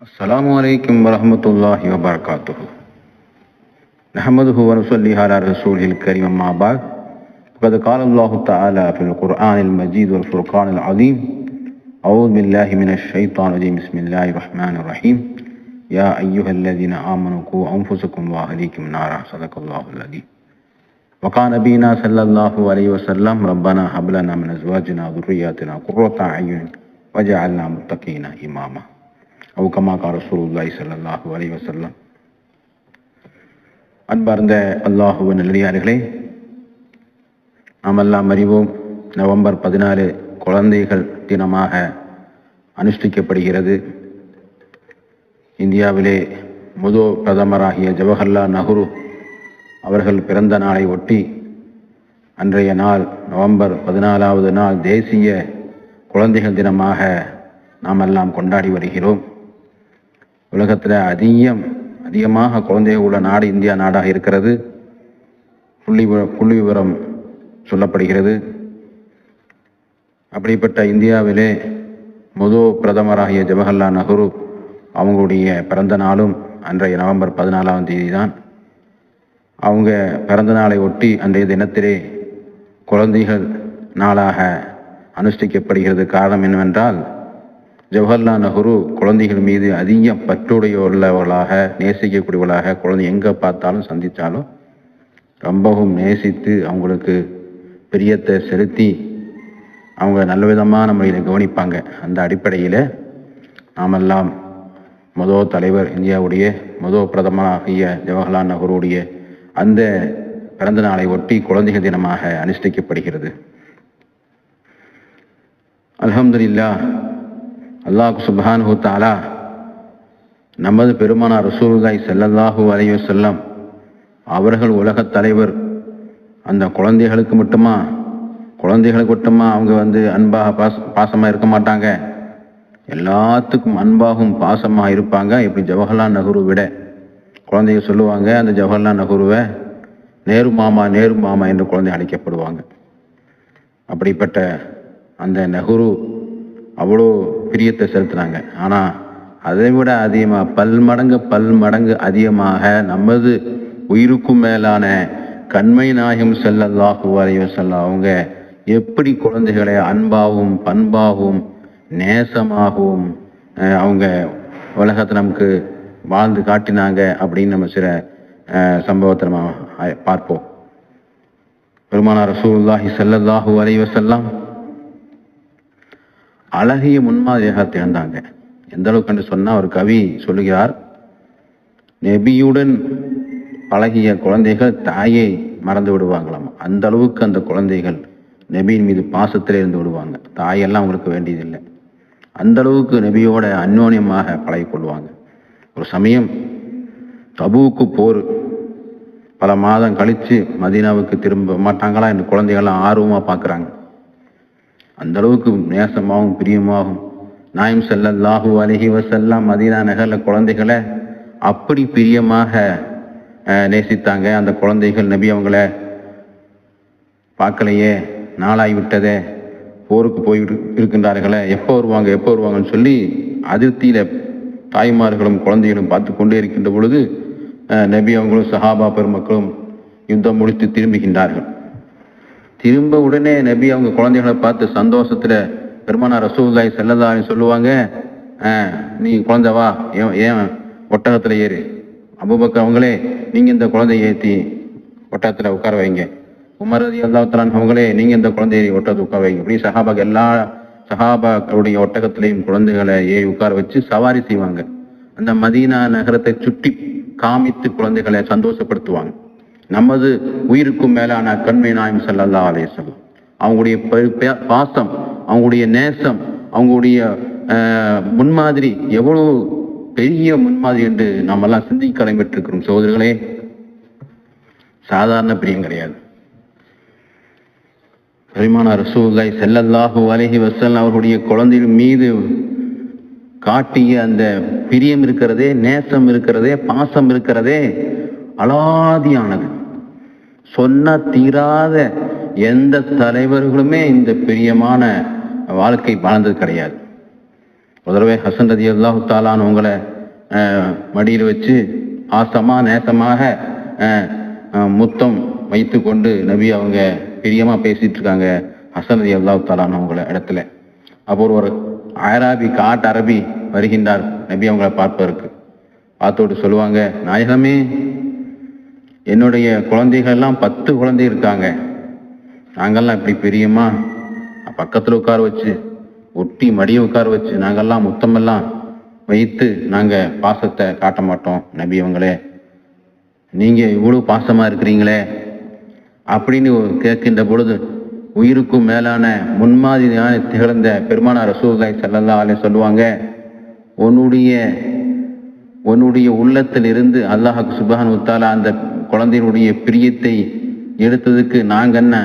السلام عليكم ورحمة الله وبركاته. نحمده ونصلي على رسوله الكريم أما بعد. فقد قال الله تعالى في القرآن المجيد والفرقان العظيم أعوذ بالله من الشيطان الرجيم. بسم الله الرحمن الرحيم. يا أيها الذين آمنوا قوا أنفسكم وأهليكم نارا. صدق الله العظيم. وقال نبينا صلى الله عليه وسلم ربنا هب لنا من أزواجنا وذرياتنا قرة أعين وجعلنا متقين إماما. அவு கமாக்கா ரசூலுல்லாய் சல்லாஹூ அலி வசல்லாம் அன்பார்ந்த அல்லாஹுவ நல்லடியார்களே நாமெல்லாம் அறிவோம் நவம்பர் பதினாலு குழந்தைகள் தினமாக அனுஷ்டிக்கப்படுகிறது. இந்தியாவிலே முதல் பிரதமராகிய ஜவஹர்லால் நெஹ்ரு அவர்கள் பிறந்த நாளை ஒட்டி அன்றைய நாள் நவம்பர் பதினாலாவது நாள் தேசிய குழந்தைகள் தினமாக நாமெல்லாம் கொண்டாடி வருகிறோம். உலகத்தில் அதிகம் அதிகமாக குழந்தைகள் உள்ள நாடு இந்தியா நாடாக இருக்கிறது. புள்ளி புள்ளி விவரம் சொல்லப்படுகிறது. அப்படிப்பட்ட இந்தியாவிலே முது பிரதமராகிய ஜவஹர்லால் நெஹ்ரு அவங்களுடைய பிறந்த நாளும் அன்றைய நவம்பர் பதினாலாம் தேதி தான் அவங்க பிறந்த நாளை ஒட்டி அன்றைய தினத்திலே குழந்தைகள் நாளாக அனுஷ்டிக்கப்படுகிறது காரணம் என்னவென்றால் ஜவஹர்லால் நெஹ்ரு குழந்தைகள் மீது அதிக பற்றுடைய உள்ளவர்களாக நேசிக்கக்கூடியவர்களாக குழந்தை எங்கே பார்த்தாலும் சந்தித்தாலும் ரொம்பவும் நேசித்து அவங்களுக்கு பிரியத்தை செலுத்தி அவங்க நல்ல விதமான முறையில் கவனிப்பாங்க. அந்த அடிப்படையில் நாமெல்லாம் முதல் தலைவர் இந்தியாவுடைய முதல் பிரதமராகிய ஜவஹர்லால் நெஹ்ருடைய அந்த பிறந்த நாளை ஒட்டி குழந்தைகள் தினமாக அனுஷ்டிக்கப்படுகிறது. அல்ஹம்துலில்லாஹ் அல்லாஹ் சுபஹானு தாலா நமது பெருமானார் ரசூல்தாய் செல்லல்லாஹூ அலைஹி செல்லம் அவர்கள் உலகத் தலைவர். அந்த குழந்தைகளுக்கு மட்டுமா? குழந்தைகளுக்கு மட்டுமா அவங்க வந்து அன்பாக பாச பாசமாக இருக்க மாட்டாங்க? எல்லாத்துக்கும் அன்பாகவும் பாசமாக இருப்பாங்க. இப்படி ஜவஹர்லால் நெஹ்ரு விட குழந்தைங்க சொல்லுவாங்க அந்த ஜவஹர்லால் நெஹ்ருவை நேரு மாமா நேரு மாமா என்று குழந்தை அழைக்கப்படுவாங்க. அப்படிப்பட்ட அந்த நெஹ்ரு அவ்வளோ பிரியத்தை செலுத்தினாங்க. ஆனால் அதை விட அதிகமாக பல்மடங்கு பல்மடங்கு அதிகமாக நமது உயிருக்கும் மேலான கண்மை நாயகம் செல்லல்லாஹு வரையோ செல்ல அவங்க எப்படி குழந்தைகளை அன்பாகவும் பண்பாகவும் நேசமாகவும் அஹ், அவங்க உலகத்தை நமக்கு வாழ்ந்து காட்டினாங்க அப்படின்னு நம்ம சில அஹ், சம்பவத்தை நம்ம அஹ், பார்ப்போம். பெருமானார் ரசூல்லாஹி செல்லல்லாஹு அலைஹி செல்லாம் அழகிய முன்மாதிரியாக திகழ்ந்தாங்க. எந்த அளவுக்கு என்று சொன்னால் ஒரு கவி சொல்லுகிறார் நெபியுடன் பழகிய குழந்தைகள் தாயை மறந்து விடுவாங்களாம். அந்த அளவுக்கு அந்த குழந்தைகள் நெபியின் மீது பாசத்தில் இருந்து விடுவாங்க. தாயெல்லாம் அவங்களுக்கு வேண்டியதில்லை. அந்த அளவுக்கு நெபியோட அந்யோன்யமாக பழகிக்கொள்வாங்க. ஒரு சமயம் தபுவுக்கு போர். பல மாதம் கழித்து மதீனாவுக்கு திரும்ப மாட்டாங்களா என்று குழந்தைகள்லாம் ஆர்வமாக பார்க்குறாங்க. அந்த அளவுக்கு நேசமாகவும் பிரியமாகும் நாயம் ஸல்லல்லாஹு அலைஹி வசல்லாம் மதீனா நகரில் குழந்தைகளை அப்படி பிரியமாக நேசித்தாங்க. அந்த குழந்தைகள் நபி அவங்கள பார்க்கலையே நாளாகி விட்டதே போருக்கு போய் இருக்கின்றார்களே எப்போ வருவாங்க எப்போ வருவாங்கன்னு சொல்லி அதிருப்தியில் தாய்மார்களும் குழந்தைகளும் பார்த்து கொண்டே இருக்கின்ற பொழுது நபி அவங்களும் சஹாபா பெருமக்களும் யுத்தம் முடித்து திரும்புகின்றார்கள். திரும்ப உடனே நபி அவங்க குழந்தைகளை பார்த்து சந்தோஷத்தில் பெருமானா ரசூல்லாய் செல்லதான்னு சொல்லுவாங்க நீ குழந்தவா ஏன் ஏன் ஒட்டகத்துல ஏறு? அபுபக்கர் அவங்களே நீங்கள் இந்த குழந்தைய ஏற்றி ஒட்டகத்தில் உட்கார வைங்க. உமர் அல்லாத்தலான் அவங்களே நீங்கள் இந்த குழந்தையை ஒட்டகத்தை உட்கார வைங்க. இப்படி சஹாபாக்கு எல்லா சஹாபாக்களுடைய ஒட்டகத்திலையும் குழந்தைகளை ஏறி உட்கார வச்சு சவாரி செய்வாங்க. அந்த மதீனா நகரத்தை சுற்றி காமித்து குழந்தைகளை சந்தோஷப்படுத்துவாங்க. நமது உயிருக்கும் மேலான கண்மை நாயம் செல்லல்லா அலேசலம் அவங்களுடைய பாசம் அவங்களுடைய நேசம் அவங்களுடைய ஆஹ், முன்மாதிரி எவ்வளவு பெரிய முன்மாதிரி என்று நாம் எல்லாம் சிந்திக்க கடமைப்பட்டிருக்கிறோம் சகோதரர்களே. சாதாரண பிரியம் கிடையாது. பெருமான ரசூல்லாய் செல்லல்லாஹு அலஹி வசல் அவர்களுடைய குழந்தைகள் மீது காட்டிய அந்த பிரியம் இருக்கிறதே நேசம் இருக்கிறதே பாசம் இருக்கிறதே அலாதியானது. சொன்ன தீராத எந்த தலைவர்களுமே இந்த பிரியமான வாழ்க்கை வாழ்ந்தது கிடையாது. ஒரு தடவை ஹசன் ரதி அல்லாஹு தாலான்னு உங்களை மடியில் வச்சு ஆசமாக நேசமாக முத்தம் வைத்து கொண்டு நபி அவங்க பிரியமாக பேசிகிட்டு இருக்காங்க ஹசன் ரதி அல்லாஹு தாலான்னு அவங்கள இடத்துல. அப்போ ஒரு அராபி காட்டு அரபி வருகின்றார் நபி அவங்கள பார்ப்பதற்கு. பார்த்தோட்டு சொல்லுவாங்க நாயகமே என்னுடைய குழந்தைகள்லாம் பத்து குழந்தை இருக்காங்க. நாங்கெல்லாம் இப்படி பிரியமா? பக்கத்தில் உட்கார வச்சு ஒட்டி மடியை உட்கார வச்சு நாங்கெல்லாம் முத்தமெல்லாம் வைத்து நாங்கள் பாசத்தை காட்ட மாட்டோம் நபி அவங்களே நீங்கள் இவ்வளோ பாசமாக இருக்கிறீங்களே? அப்படின்னு கேட்கின்ற பொழுது உயிருக்கும் மேலான முன்மாதிரியான திகழ்ந்த பெருமானார் ரசூல்லாய் ஸல்லல்லாஹு ஆலே சொல்லுவாங்க உன்னுடைய உன்னுடைய உள்ளத்தில் இருந்து அல்லாஹுக்கு சுபஹான் உத்தாலா அந்த குழந்தையினுடைய பிரியத்தை எடுத்ததுக்கு நாங்கள் என்ன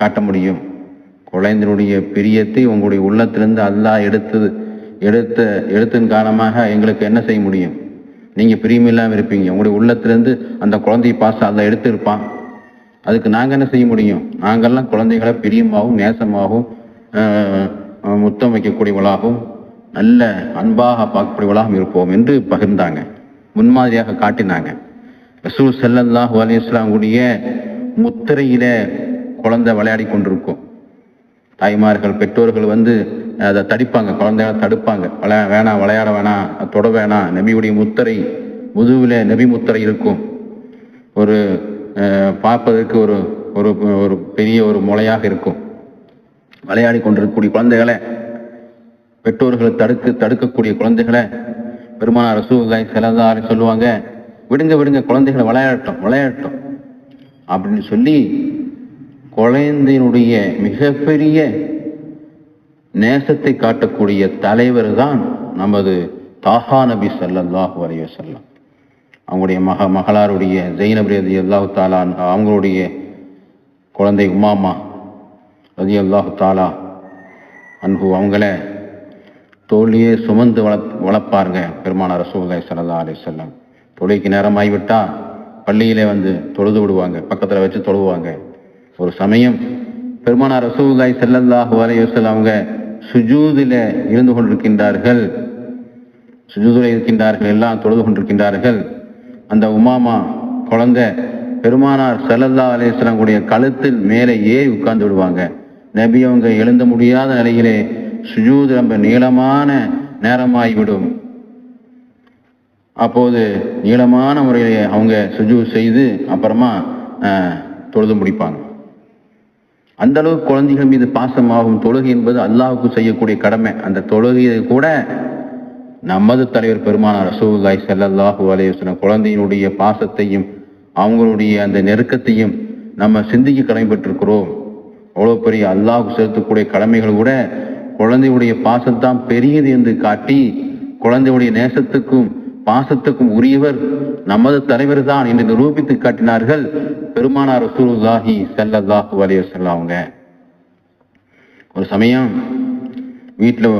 காட்ட முடியும்? குழந்தைகளுடைய பிரியத்தை உங்களுடைய உள்ளத்திலிருந்து அல்லாஹ் எடுத்தது எடுத்த எடுத்தின் காரணமாக எங்களுக்கு என்ன செய்ய முடியும்? நீங்கள் பிரியமில்லாமல் இருப்பீங்க. உங்களுடைய உள்ளத்திலேருந்து அந்த குழந்தையை பாசம் அதில் எடுத்திருப்பான். அதுக்கு நாங்கள் என்ன செய்ய முடியும்? நாங்கெல்லாம் குழந்தைகளை பிரியமாகவும் நேசமாகவும் முத்தம் வைக்கக்கூடியவளாகவும் நல்ல அன்பாக பார்க்கக்கூடியவளாகவும் இருப்போம் என்று பகிர்ந்தாங்க. முன்மாதிரியாக காட்டினாங்க. ரசூல் ஸல்லல்லாஹு அலைஹி வஸல்லம் முத்திரையில குழந்தை விளையாடி கொண்டிருக்கும். தாய்மார்கள் பெற்றோர்கள் வந்து அதை தடிப்பாங்க குழந்தைகளை தடுப்பாங்க. விளையா வேணாம் விளையாட வேணாம் தொட வேணாம் நபியுடைய முத்திரை முதுவில் நபி முத்திரை இருக்கும். ஒரு பார்ப்பதற்கு ஒரு ஒரு ஒரு பெரிய ஒரு முளையாக இருக்கும். விளையாடி கொண்டிருக்கக்கூடிய குழந்தைகளை பெற்றோர்களை தடுக்க தடுக்கக்கூடிய குழந்தைகளை பெருமானார் ரசூல்லாய் செலதாரி சொல்லுவாங்க விடுங்க விடுங்க குழந்தைகளை விளையாடட்டும் விளையாடட்டும் அப்படின்னு சொல்லி குழந்தையினுடைய மிகப்பெரிய நேசத்தை காட்டக்கூடிய தலைவர் தான் நமது தாஹா நபி ஸல்லல்லாஹு வரைய செல்லம் அவங்களுடைய மக மகளாருடைய ஜெயினப் ரதி அல்லாஹு தாலா அவங்களுடைய குழந்தை உமாமா ரதி அல்லாஹு தாலா அன்பு அவங்கள தோழியே சுமந்து வள வளர்ப்பாருங்க பெருமானார் ரசூலுல்லாஹி ஸல்லல்லாஹு அலி வஸல்லம். தொழுகைக்கு நேரமாகிவிட்டா பள்ளியிலே வந்து தொழுது விடுவாங்க பக்கத்தில் வச்சு தொழுவாங்க. ஒரு சமயம் பெருமானார் ரசூல்லாய் செல்லல்லாஹு அலைஹி வஸல்லம் அவங்க சுஜூதில் இருந்து கொண்டிருக்கின்றார்கள். சுஜூதில் இருக்கின்றார்கள் எல்லாம் தொழுது கொண்டிருக்கின்றார்கள். அந்த உமாமா குழந்தை பெருமானார் செல்லல்லா அலைஹி வஸல்லம் கழுத்தில் மேலே ஏறி உட்கார்ந்து விடுவாங்க. நபி அவங்க எழுந்த முடியாத நிலையிலே சுஜூது ரொம்ப நீளமான நேரமாகிவிடும் அப்போது நீளமான முறையிலே அவங்க சுஜு செய்து அப்புறமா தொழுது முடிப்பாங்க. அந்த அளவுக்கு குழந்தைகள் மீது பாசமாகும் தொழுகை என்பது அல்லாஹ்வுக்கு செய்யக்கூடிய கடமை. அந்த தொழுகையை கூட நமது தலைவர் பெருமானார் ரசூலுல்லாஹி செல்லல்லாஹு அலைஹி குழந்தையினுடைய பாசத்தையும் அவங்களுடைய அந்த நெருக்கத்தையும் நம்ம சிந்திக்க கடமைப்பட்டிருக்கிறோம். அவ்வளோ பெரிய அல்லாஹ்வுக்கு செலுத்தக்கூடிய கடமைகள் கூட குழந்தையுடைய பாசத்தான் பெரியது என்று காட்டி குழந்தையுடைய நேசத்துக்கும் பாசத்துக்கும் உரியவர் நமது தலைவர் தான் என்று நிரூபித்து காட்டினார்கள் பெருமானார் ரசூலுல்லாஹி ஸல்லல்லாஹு அலைஹி வஸல்லம் அவங்க. ஒரு சமயம் வீட்டில்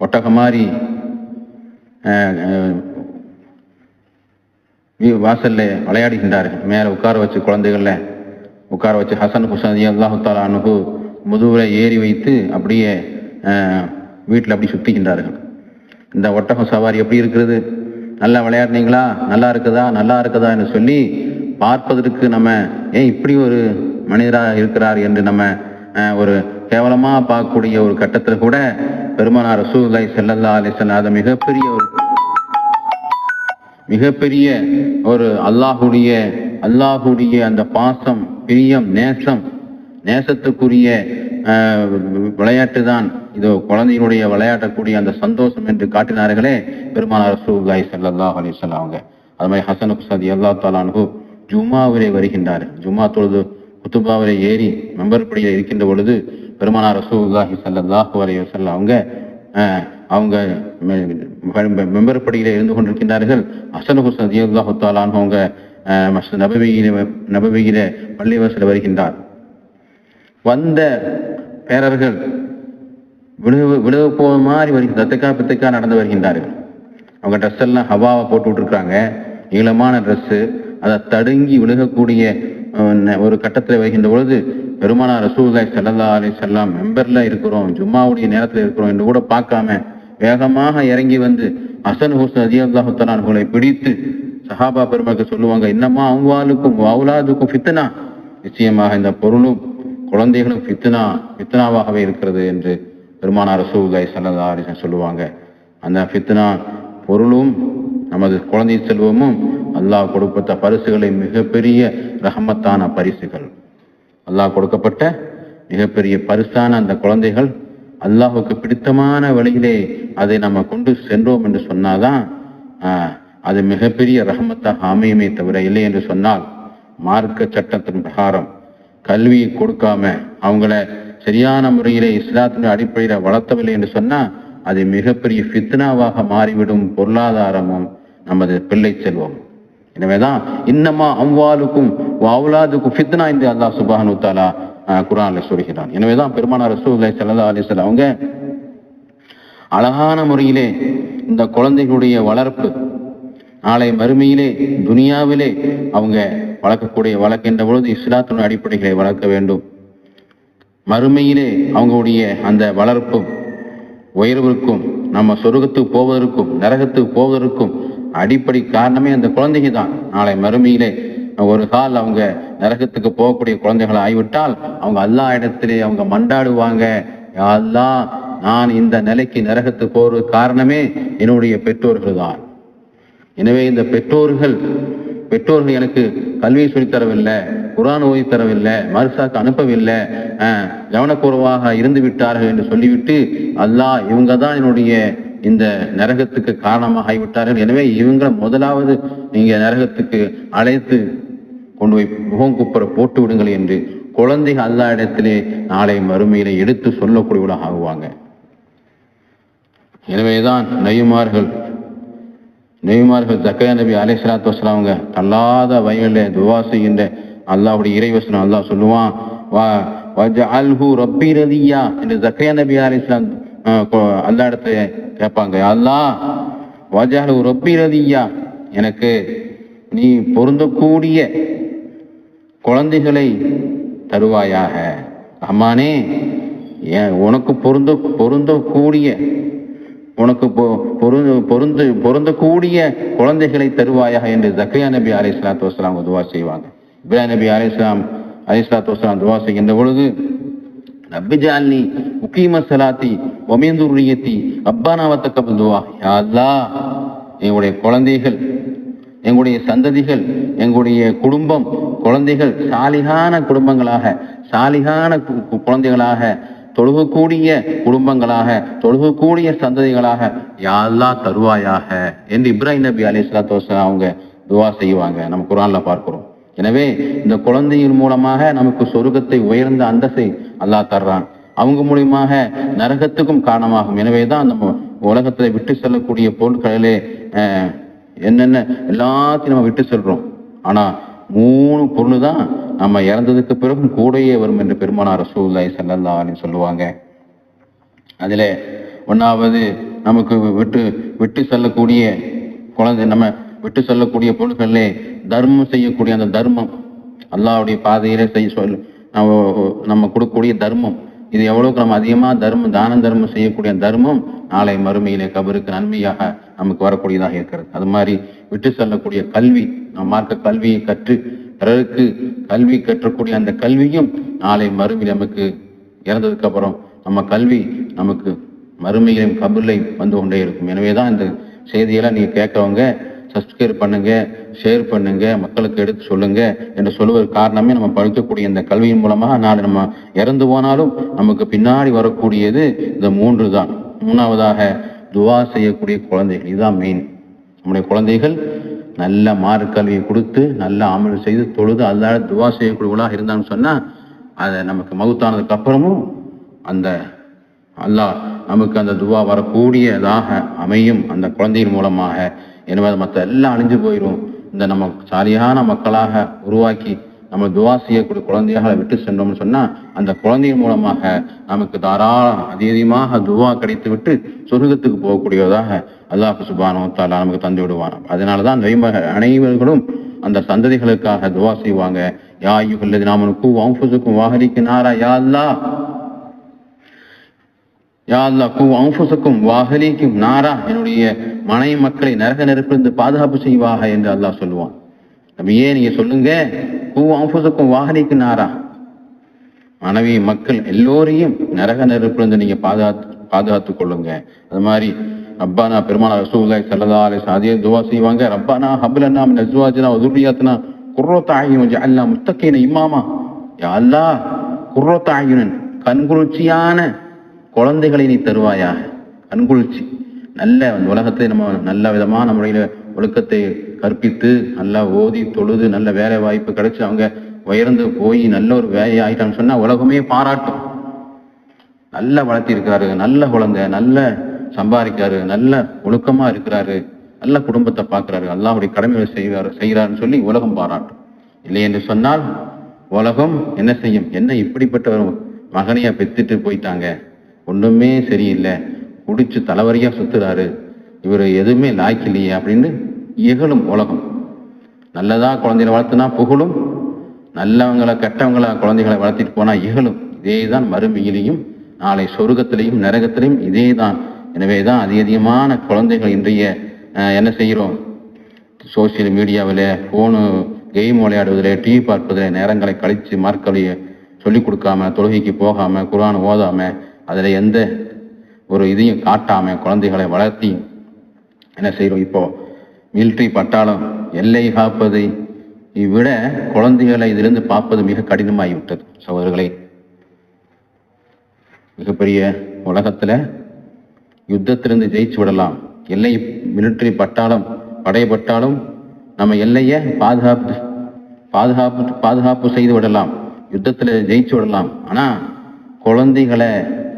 ஒட்டக மாதிரி வீ- வாசல்ல விளையாடுகின்றார்கள். மேலே உட்கார வச்சு குழந்தைகள உட்கார வச்சு ஹசன் ஹுசன் அல்லாஹு தாலா அனுகு ஏறி வைத்து அப்படியே வீட்டில் அப்படி சுத்திக்கின்றார்கள். இந்த ஒட்டகம் சவாரி எப்படி இருக்கிறது? நல்லா விளையாடுனீங்களா? நல்லா இருக்குதா? நல்லா இருக்குதான்னு சொல்லி பார்ப்பதற்கு நம்ம ஏன் இப்படி ஒரு மனிதராக இருக்கிறார் என்று நம்ம அஹ், ஒரு கேவலமா பார்க்கக்கூடிய ஒரு கட்டத்தில் கூட பெருமானார் ரசூலை செல்லல்லா அலைஹி அது மிகப்பெரிய ஒரு மிகப்பெரிய ஒரு அல்லாஹுடைய அல்லாஹுடைய அந்த பாசம் பிரியம் நேசம் நேசத்துக்குரிய விளையாட்டு தான் இதோ குழந்தையினுடைய விளையாடக்கூடிய அந்த சந்தோஷம் என்று காட்டினார்களே பெருமானார் சூகாய் செல்லல்லா அலி வஸல்லம் அது மாதிரி ஹசன் குசாதி எல்லா தாலானு ஜும்மாவிலே வருகின்றார். ஜும்மா தொழுது குத்துபாவிலே ஏறி மெம்பர்படியில் இருக்கின்ற பொழுது பெருமானார் ரசூலுல்லாஹி ஸல்லல்லாஹு அலைஹி வஸல்லம் அவங்க அவங்க மெம்பர் படியிலே இருந்து கொண்டிருக்கின்றார்கள். ஹசன் ஹுசன் ரலியல்லாஹு தஆலா அவங்க நபவியில நபவியில பள்ளிவாசல் வருகின்றார். வந்த பேரர்கள் விழுவு விழுவ போக மாதிரி வருகிற தத்துக்கா பித்துக்கா நடந்து வருகின்றார்கள். அவங்க ட்ரெஸ் எல்லாம் ஹவாவை போட்டு விட்ருக்காங்க நீளமான ட்ரெஸ்ஸு அதை தடுங்கி விழுகக்கூடிய ஒரு கட்டத்தில் வருகின்ற பொழுது பெருமானார் ரசூலாய் சல்லா அலி செல்லாம் மெம்பரில் இருக்கிறோம் ஜும்மாவுடைய நேரத்தில் இருக்கிறோம் என்று கூட பார்க்காம வேகமாக இறங்கி வந்து அசன் ஹூசன் அஜி அல்லாஹுத்தலான்களை பிடித்து சஹாபா பெருமக்கு சொல்லுவாங்க இன்னமா அவ்வாளுக்கும் அவுலாதுக்கும் ஃபித்னா. நிச்சயமாக இந்த பொருளும் குழந்தைகளும் ஃபித்னா ஃபித்னாவாகவே இருக்கிறது என்று பெருமானார் ரசூல்லாய் சல்லா அலிசன் சொல்லுவாங்க அந்த ஃபித்னா பொருளும் நமது குழந்தை செல்வமும் அல்லாஹ் கொடுப்பட்ட பரிசுகளை மிகப்பெரிய ரஹமத்தான பரிசுகள். அல்லாஹ் கொடுக்கப்பட்ட மிகப்பெரிய பரிசான அந்த குழந்தைகள் அல்லாஹுக்கு பிடித்தமான வழியிலே அதை நம்ம கொண்டு சென்றோம் என்று சொன்னாதான் ஆஹ், அது மிகப்பெரிய ரஹமத்தாக அமையுமே தவிர இல்லை என்று சொன்னால் மார்க்க சட்டத்தின் பிரகாரம் கல்வியை கொடுக்காம அவங்கள சரியான முறையிலே இஸ்லாத்தினுடைய அடிப்படையில வளர்த்தவில்லை என்று சொன்னா அது மிகப்பெரிய ஃபித்னாவாக மாறிவிடும் பொருளாதாரமும் நமது பிள்ளை செல்வம். எனவேதான் இன்னமா அம்வாலுக்கும் அவுலாதுக்கும் ஃபித்னா என்று அல்லாஹ் சுபானு தாலா குரானில் சொல்கிறான். எனவேதான் பெருமானார் ரசூலை ஸல்லல்லாஹு அலைஹி அவங்க அழகான முறையிலே இந்த குழந்தைகளுடைய வளர்ப்பு நாளை மறுமையிலே துனியாவிலே அவங்க வளர்க்கக்கூடிய வளர்க்கின்ற பொழுது இஸ்லாத்தினுடைய அடிப்படைகளை வளர்க்க வேண்டும். மறுமையிலே அவங்களுடைய அந்த வளர்ப்பும் உயர்விற்கும் நம்ம சொர்க்கத்துக்கு போவதற்கும் நரகத்துக்கு போவதற்கும் அடிப்படை காரணமே அந்த குழந்தைங்க தான். நாளை மறுமையிலே ஒரு கால் அவங்க நரகத்துக்கு போகக்கூடிய குழந்தைகள் ஆகிவிட்டால் அவங்க எல்லா இடத்திலே அவங்க மண்டாடுவாங்க. எல்லாம் நான் இந்த நிலைக்கு நரகத்துக்கு போகிறது காரணமே என்னுடைய பெற்றோர்கள் தான். எனவே இந்த பெற்றோர்கள் பெற்றோர்கள் எனக்கு கல்வியை சொல்லித் தரவில்லை. குரான் ஓய்வு தரவில்லை மருசாக்கு அனுப்பவில்லை அஹ், இருந்து விட்டார்கள் என்று சொல்லிவிட்டு அல்லாஹ் இவங்க தான் என்னுடைய இந்த நரகத்துக்கு காரணமாக ஆகிவிட்டார்கள். எனவே இவங்களை முதலாவது நீங்க நரகத்துக்கு அழைத்து கொண்டு போய் முகம் குப்புற போட்டு விடுங்கள் என்று குழந்தைகள் அல்லா இடத்திலே நாளை மறுமையிலே எடுத்து சொல்லக்கூடியவர்களாக ஆகுவாங்க. எனவேதான் நெய்யுமார்கள் நெய்மார்கள் ஜக்கையா நபி அலைஹிஸ்ஸலாத்து வஸலாம் அவங்க அல்லாத வயலில் துவா செய்கின்ற அல்லாவுடைய இறைவசனம் அல்லாஹ் சொல்லுவான் வா வஜஅல்ஹு ரப்பி ரதியா என்று ஜக்கையா நபி அலைஹிஸ்ஸலாம் அல்லா இடத்துல கேட்பாங்க அல்லாஹ் வஜஅல்ஹு ரப்பி ரதியா எனக்கு நீ பொருந்தக்கூடிய குழந்தைகளை தருவாயாக. அம்மானே ஏன் உனக்கு பொருந்த பொருந்தக்கூடிய உனக்கு பொ- பொருந்து பொருந்து பொருந்தக்கூடிய குழந்தைகளை தருவாயாக என்று ஜக்கரியா நபி அலி இஸ்லாத்து வஸ்லாம் துவா செய்வாங்க. இப்ராஹிம் நபி அலி இஸ்லாம் அலி வஸ்லாம் துவா செய்கின்ற பொழுது ரப்பி ஜால்னி முக்கீம சலாத்தி ஒமேந்துரியத்தி அப்பானாவத்த கபல் துவா. யா எங்களுடைய குழந்தைகள் எங்களுடைய சந்ததிகள் எங்களுடைய குடும்பம் குழந்தைகள் சாலிகான குடும்பங்களாக சாலிகான கு- குழந்தைகளாக தொழுகக்கூடிய குடும்பங்களாக தொழுகக்கூடிய சந்ததிகளாக யாரெல்லாம் தருவாயாக. என்று இப்ராஹிம் நபி அலி சலாத்து அவங்க துவா செய்வாங்க. நம்ம குரான்ல பார்க்கிறோம். எனவே இந்த குழந்தையின் மூலமாக நமக்கு சொர்க்கத்தை உயர்ந்த அந்தஸ்தை அல்லாஹ் தர்றான். அவங்க மூலியமாக நரகத்துக்கும் காரணமாகும். எனவே தான் நம்ம உலகத்துல விட்டு செல்லக்கூடிய பொருட்களிலே அஹ், என்னென்ன எல்லாத்தையும் நம்ம விட்டு செல்கிறோம் ஆனா மூணு பொருள் தான் நம்ம இறந்ததுக்கு பிறகும் கூடயே வரும் என்று பெருமானார் ரசூல்லாய் செல்லல்லா அப்படின்னு சொல்லுவாங்க. அதில் ஒன்றாவது நமக்கு விட்டு விட்டு செல்லக்கூடிய குழந்தை நம்ம விட்டு செல்லக்கூடிய பொருட்களே தர்மம் செய்யக்கூடிய அந்த தர்மம். அல்லாவுடைய பாதையிலே செய்ய சொல் நம்ம நம்ம கொடுக்கக்கூடிய தர்மம். இது எவ்வளவுக்கு நம்ம அதிகமாக தர்மம் தான தர்மம் செய்யக்கூடிய தர்மம் நாளை மறுமையிலே கபருக்கு நன்மையாக நமக்கு வரக்கூடியதாக இருக்கிறது. அது மாதிரி விட்டு செல்லக்கூடிய கல்வி நம் மார்க்க கல்வியை கற்று பிறருக்கு கல்வி கற்றக்கூடிய அந்த கல்வியும் நாளை மறுமையில் நமக்கு இறந்ததுக்கு அப்புறம் நம்ம கல்வி நமக்கு மறுமையிலும் கபிலையும் வந்து கொண்டே இருக்கும். எனவே தான் இந்த செய்தியெல்லாம் நீங்கள் கேட்கவங்க சப்ஸ்கிரைப் பண்ணுங்க ஷேர் பண்ணுங்க மக்களுக்கு எடுத்து சொல்லுங்க என்று சொல்லுவதற்கு காரணமே நம்ம படிக்கக்கூடிய இந்த கல்வியின் மூலமாக நாளை நம்ம இறந்து போனாலும் நமக்கு பின்னாடி வரக்கூடியது இந்த மூன்று தான் மூணாவதாக துவா செய்யக்கூடிய குழந்தைகள் இதுதான் மெயின் நம்முடைய குழந்தைகள் நல்ல மார்க் கல்வியை கொடுத்து நல்ல அமல் செய்து தொழுது அல்லாத துவா செய்யக்கூடியவளாக இருந்தான்னு சொன்னால் அதை நமக்கு மகுத்தானதுக்கு அப்புறமும் அந்த அல்லாஹ் நமக்கு அந்த துவா வரக்கூடியதாக அமையும். அந்த குழந்தையின் மூலமாக எனவே மற்ற எல்லாம் அழிஞ்சு போயிடும் இந்த நம்ம சாலியான மக்களாக உருவாக்கி நம்ம துவா செய்யக்கூடிய குழந்தையாக விட்டு சென்றோம்னு சொன்னா அந்த குழந்தையின் மூலமாக நமக்கு தாராளம் அதிகமாக துவா கிடைத்து விட்டு சொர்க்கத்துக்கு போகக்கூடியதாக அல்லாஹ் சுபானோ தாலா நமக்கு தந்து விடுவான். அதனால தான் நெய்ம அனைவர்களும் அந்த சந்ததிகளுக்காக துவா செய்வாங்க. யா ஐயுகல்லது நாமனுக்கும் கூ வாகரிக்கு நாரா யா அல்லா யாழ்லா கூ அவுஃபுசுக்கும் வாகலிக்கும் நாரா என்னுடைய மனை மக்களை நரக நெருப்பிலிருந்து பாதுகாப்பு செய்வாக என்று அல்லாஹ் சொல்லுவான். நபியே நீங்க சொல்லுங்க? கூ அவுஃபுசுக்கும் வாகலிக்கும் நாரா. மனைவி மக்கள் எல்லோரையும் நரக நெருப்பிலிருந்து நீங்க பாதுகாத்து பாதுகாத்து கொள்ளுங்க. அது மாதிரி ரப்பானா பெருமானா ரசூலாய் சல்லா அலிஸ் அதே துவா செய்வாங்க. ரப்பானா ஹபுலன்னா நஸ்வாஜனா உதுரியாத்னா குர்ரோத்தாகியும் அல்லா முத்தக்கீன இமாமா. அல்லா குர்ரோத்தாகியுனன் கண்குளிர்ச்சியான குழந்தைகளை நீ தருவாயா கண்குளிர்ச்சி நல்ல அந்த உலகத்தை நம்ம நல்ல விதமான முறையில் ஒழுக்கத்தை கற்பித்து நல்லா ஓதி தொழுது நல்ல வேலை வாய்ப்பு கிடைச்சி அவங்க உயர்ந்து போய் நல்ல ஒரு வேலை ஆகிட்டான்னு சொன்னால் உலகமே பாராட்டும். நல்லா வளர்த்திருக்காரு நல்ல குழந்தை நல்ல சம்பாதிக்காரு நல்ல ஒழுக்கமாக இருக்கிறாரு நல்ல குடும்பத்தை பார்க்கிறாரு அல்லாஹ்வுடைய கடமைகளை செய்வார் செய்கிறாருன்னு சொல்லி உலகம் பாராட்டும். இல்லை என்று சொன்னால் உலகம் என்ன செய்யும்? என்ன இப்படிப்பட்ட ஒரு மகனையை பெற்றுட்டு போயிட்டாங்க? ஒன்றுமே சரியில்லை. குடிச்சு தலைவரியாக சுத்துறாரு. இவர் எதுவுமே லாய்க்கில்லையே அப்படின்னு இகழும் உலகம். நல்லதாக குழந்தைகளை வளர்த்துனா புகழும். நல்லவங்களை கெட்டவங்கள குழந்தைகளை வளர்த்திட்டு போனால் இகழும். இதே தான் மறுமையிலையும் நாளை சொர்க்கத்திலையும் நரகத்திலையும் இதே தான் எனவே தான் அதிக அதிகமான குழந்தைகள் இன்றைய என்ன செய்கிறோம்? சோசியல் மீடியாவில் ஃபோனு கேம் விளையாடுவதில் டிவி பார்ப்பதில் நேரங்களை கழித்து மார்க்களையை சொல்லிக் கொடுக்காம தொழுகைக்கு போகாமல் குரான் ஓதாம அதில் எந்த ஒரு இதையும் காட்டாமல் குழந்தைகளை வளர்த்தி என்ன செய்கிறோம் இப்போ மிலிட்ரி பட்டாளம் எல்லை காப்பதை விட குழந்தைகளை இதிலிருந்து பார்ப்பது மிக கடினமாகிவிட்டது சகோதரர்களே. மிகப்பெரிய உலகத்துல யுத்தத்திலிருந்து ஜெயிச்சு விடலாம். எல்லை மிலிட்டரி பட்டாளம் படையப்பட்டாலும் நம்ம எல்லையை பாதுகாப்பு பாதுகாப்பு பாதுகாப்பு செய்து விடலாம். யுத்தத்தில் ஜெயிச்சு விடலாம். ஆனால் குழந்தைகளை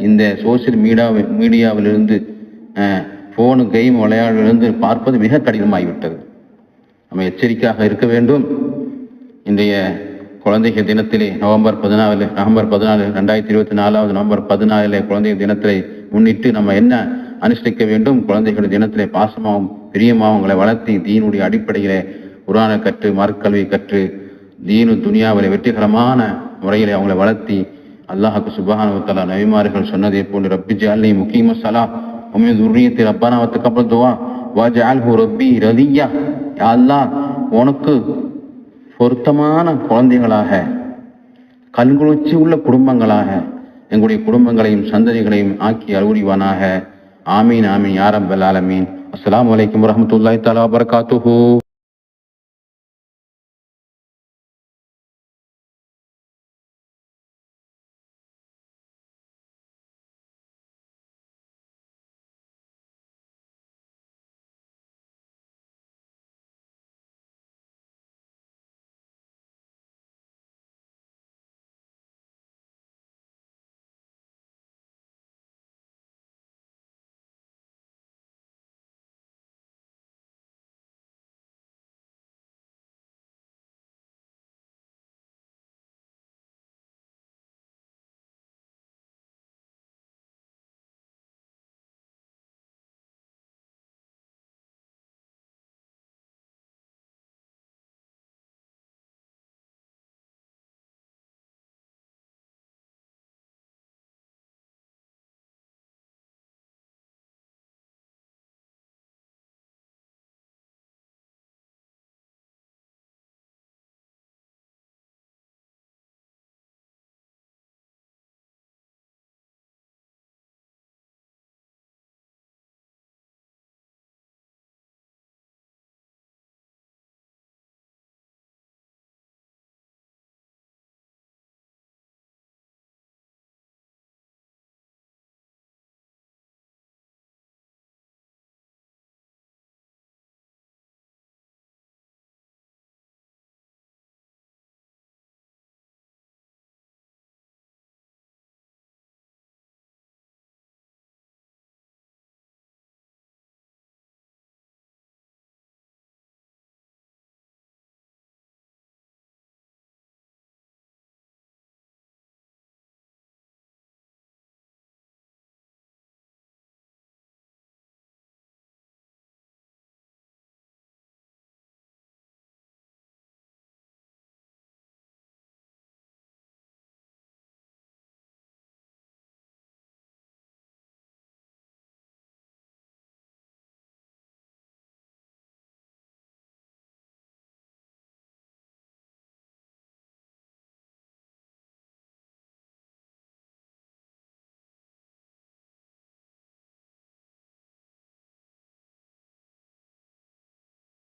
இந்த சோசியல் மீடியா மீடியாவிலிருந்து ஃபோனு கேம் விளையாடிலிருந்து பார்ப்பது மிக கடினமாகிவிட்டது. நம்ம எச்சரிக்கையாக இருக்க வேண்டும். இன்றைய குழந்தைகள் தினத்திலே நவம்பர் பதினாலு நவம்பர் பதினாலு ரெண்டாயிரத்தி இருபத்தி நாலாவது நவம்பர் பதினாலிலே குழந்தைகள் தினத்திலே முன்னிட்டு நம்ம என்ன அனுஷ்டிக்க வேண்டும்? குழந்தைகள் தினத்திலே பாசமாகவும் பிரியமாகவும் அவங்களை வளர்த்தி தீனுடைய அடிப்படையிலே குரானை கற்று மறுக்கல்வி கற்று தீனு துனியாவில் வெற்றிகரமான முறையிலே அவங்களை வளர்த்தி அல்லாஹுக்கு சுபஹானுவத்தலா நபிமார்கள் சொன்னதை போன்று ரப்பி ஜாலி முக்கீம சலா உமே துரியத்தில் ரப்பானா அப்புறம் துவா. வா வாஜால்ஹு ரப்பி ரதியா அல்லா உனக்கு பொருத்தமான குழந்தைகளாக கண்குளிர்ச்சி உள்ள குடும்பங்களாக எங்களுடைய குடும்பங்களையும் சந்ததிகளையும் ஆக்கி அருள்வானாக ஆமீன் ஆமீன் யாரம்பல் ஆலமீன். அஸ்லாம் வலைக்கம் வரமத்துல்லாய் தலா வபரகாத்துஹு.